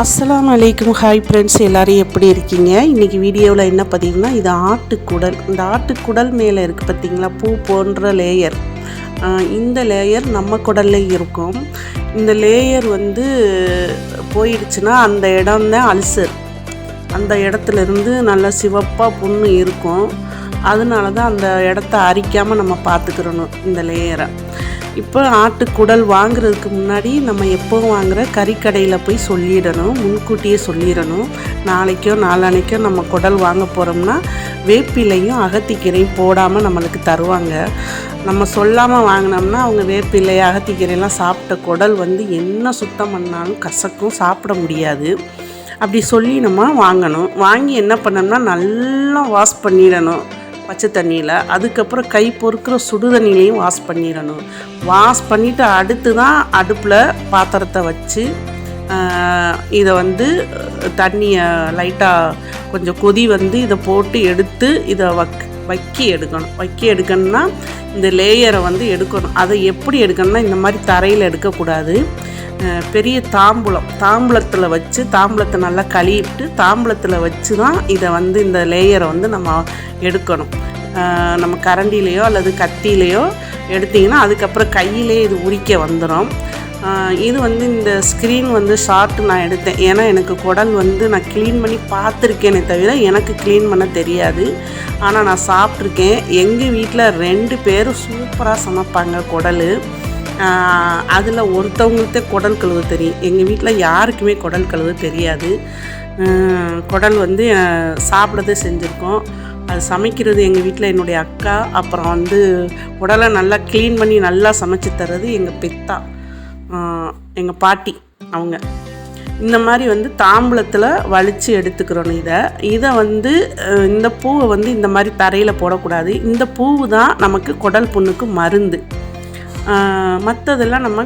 அஸ்லாம் அலைக்கும் hi friends எல்லோரும் எப்படி இருக்கீங்க? இன்றைக்கி வீடியோவில் என்ன பதிவுனா இது ஆட்டுக்குடல். இந்த ஆட்டுக்குடல் மேலே இருக்குது பார்த்திங்களா பூ போன்ற லேயர் இந்த லேயர் நம்ம குடல்ல இருக்கும். இந்த லேயர் வந்து போயிடுச்சுன்னா அந்த இடம் தான் அல்சர். அந்த இடத்துல இருந்து நல்லா சிவப்பாக புண்ணு இருக்கும். அதனால தான் அந்த இடத்த அரிக்காமல் நம்ம பார்த்துக்கிறணும் இந்த லேயரை இப்போ ஆட்டுக்குடல் வாங்குறதுக்கு முன்னாடி நம்ம எப்போவும் வாங்குற கறிக்கடையில் போய் சொல்லிடணும் முன்கூட்டியே சொல்லிடணும். நாளைக்கோ நாளானைக்கோ நம்ம குடல் வாங்க போகிறோம்னா வேப்பிலையும் அகத்திக்கீரையும் போடாமல் நம்மளுக்கு தருவாங்க. நம்ம சொல்லாமல் வாங்கினோம்னா அவங்க வேப்பிலை அகத்திக்கீரையெல்லாம் சாப்பிட்ட குடல் வந்து என்ன சுத்தம் பண்ணாலும் கசக்கும் சாப்பிட முடியாது. அப்படி சொல்லி நம்ம வாங்கணும். வாங்கி என்ன பண்ணோம்னா நல்லா வாஷ் பண்ணிடணும். பச்சை தண்ணியில் அதுக்கப்புறம் கை பொறுக்கிற சுடு தண்ணியிலையும் வாஷ் பண்ணிடணும். வாஷ் பண்ணிவிட்டு அடுத்து தான் அடுப்பில் பாத்திரத்தை வச்சு இதை வந்து தண்ணியை லைட்டாக கொஞ்சம் கொதி வந்து இதை போட்டு எடுத்து இதை வக் வக்கி எடுக்கணும். வக்கி எடுக்கணும்னா இந்த லேயரை வந்து எடுக்கணும். அதை எப்படி எடுக்கணும்னா இந்த மாதிரி தரையில் எடுக்கக்கூடாது. பெரிய தாம்பூலம். தாம்பூலத்தில் வச்சு தாம்பூலத்தை நல்லா கழுவிட்டு தாம்பூலத்தில் வச்சு தான் இதை வந்து இந்த லேயரை வந்து நம்ம எடுக்கணும். நம்ம கரண்டிலேயோ அல்லது கத்திலேயோ எடுத்திங்கன்னா அதுக்கப்புறம் கையிலே இது உரிக்க வந்துடும் இது வந்து இந்த ஸ்க்ரீன் வந்து ஷார்ட் நான் எடுத்தேன். ஏன்னா எனக்கு குடல் வந்து நான் க்ளீன் பண்ணி பார்த்துருக்கேனே தவிர எனக்கு க்ளீன் பண்ண தெரியாது. ஆனால் நான் சாப்பிட்ருக்கேன் எங்கள் வீட்டில் ரெண்டு பேரும் சூப்பராக சமைப்பாங்க குடல். அதில் ஒருத்தவங்களுக்கு குடல் கழுவு தெரியும். எங்கள் வீட்டில் யாருக்குமே குடல் கழுவு தெரியாது. குடல் வந்து சாப்பிடதே செஞ்சுருக்கோம். அது சமைக்கிறது எங்கள் வீட்டில் என்னுடைய அக்கா அப்புறம் வந்து உடலை நல்லா க்ளீன் பண்ணி நல்லா சமைச்சு தர்றது எங்கள் பெத்தா எங்கள் பாட்டி அவங்க. இந்த மாதிரி வந்து தாம்பூலத்தில் வலித்து எடுத்துக்கிறோம் இதை. இதை வந்து இந்த பூவை வந்து இந்த மாதிரி தரையில் போடக்கூடாது. இந்த பூவு தான் நமக்கு குடல் புண்ணுக்கு மருந்து. மற்றதெல்லாம் நம்ம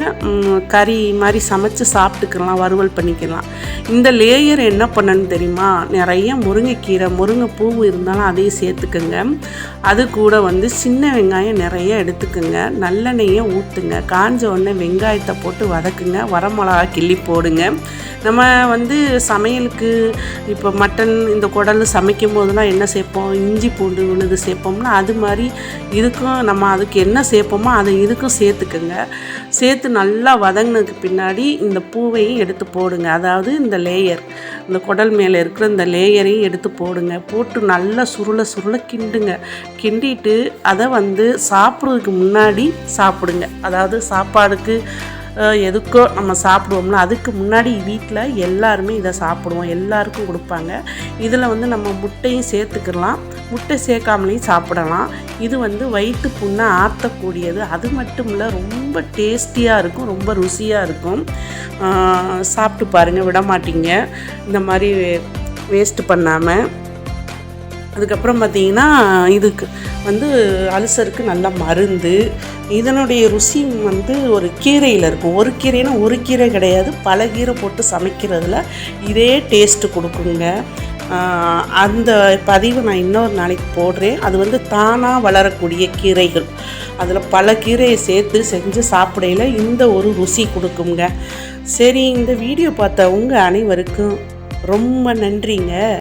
கறி மாதிரி சமைச்சு சாப்பிட்டுக்கலாம் வறுவல் பண்ணிக்கலாம். இந்த லேயர் என்ன பண்ணணும்னு தெரியுமா? நிறைய முருங்கைக்கீரை முருங்கை பூ இருந்தாலும் அதையும் சேர்த்துக்குங்க. அது கூட வந்து சின்ன வெங்காயம் நிறைய எடுத்துக்குங்க. நல்லெண்ணெயை ஊற்றுங்க காஞ்ச உடனே வெங்காயத்தை போட்டு வதக்குங்க. வரமிளகா கிள்ளி போடுங்க. நம்ம வந்து சமையலுக்கு இப்போ மட்டன் இந்த குடல் சமைக்கும் போதெல்லாம் என்ன சேர்ப்போம்? இஞ்சி பூண்டு விழுது சேர்ப்போம்னா அது மாதிரி இதுக்கும் நம்ம அதுக்கு என்ன சேர்ப்போமோ அதை இதுக்கும் சேர்த்துக்குங்க. சேர்த்து நல்லா வதங்கினதுக்கு பின்னாடி இந்த பூவையும் எடுத்து போடுங்க. அதாவது இந்த லேயர் இந்த குடல் மேலே இருக்கிற இந்த லேயரையும் எடுத்து போடுங்க. போட்டு நல்லா சுருளை சுருளை கிண்டுங்க. கிண்டிட்டு அதை வந்து சாப்பிட்றதுக்கு முன்னாடி சாப்பிடுங்க. அதாவது சாப்பாடுக்கு எதுக்கோ நம்ம சாப்பிடுவோம்ல அதுக்கு முன்னாடி வீட்டில் எல்லாருமே இதை சாப்பிடுவோம். எல்லாருக்கும் கொடுப்பாங்க. இதில் வந்து நம்ம முட்டையும் சேர்த்துக்கலாம். முட்டை சேர்க்காமலையும் சாப்பிடலாம். இது வந்து வயிற்று புண்ணை ஆற்றக்கூடியது. அது மட்டும் இல்லை ரொம்ப டேஸ்டியாக இருக்கும். ரொம்ப ருசியாக இருக்கும். சாப்பிட்டு பாருங்கள் விட மாட்டீங்க இந்த மாதிரி வேஸ்ட்டு பண்ணாமல் அதுக்கப்புறம் பார்த்திங்கன்னா இதுக்கு வந்து அல்சருக்கு நல்ல மருந்து. இதனுடைய ருசி வந்து ஒரு கீரையில் இருக்கும். ஒரு கீரைனா ஒரு கீரை கிடையாது. பல கீரை போட்டு சமைக்கிறதுல இதே டேஸ்ட்டு கொடுக்குங்க. அந்த பதிவு நான் இன்னொரு நாளைக்கு போடுறேன். அது வந்து தானாக வளரக்கூடிய கீரைகள். அதில் பல கீரையை சேர்த்து செஞ்சு சாப்பிடையில் இந்த ஒரு ருசி கொடுக்குங்க. சரி இந்த வீடியோ பார்த்த உங்கள் அனைவருக்கும் ரொம்ப நன்றிங்க.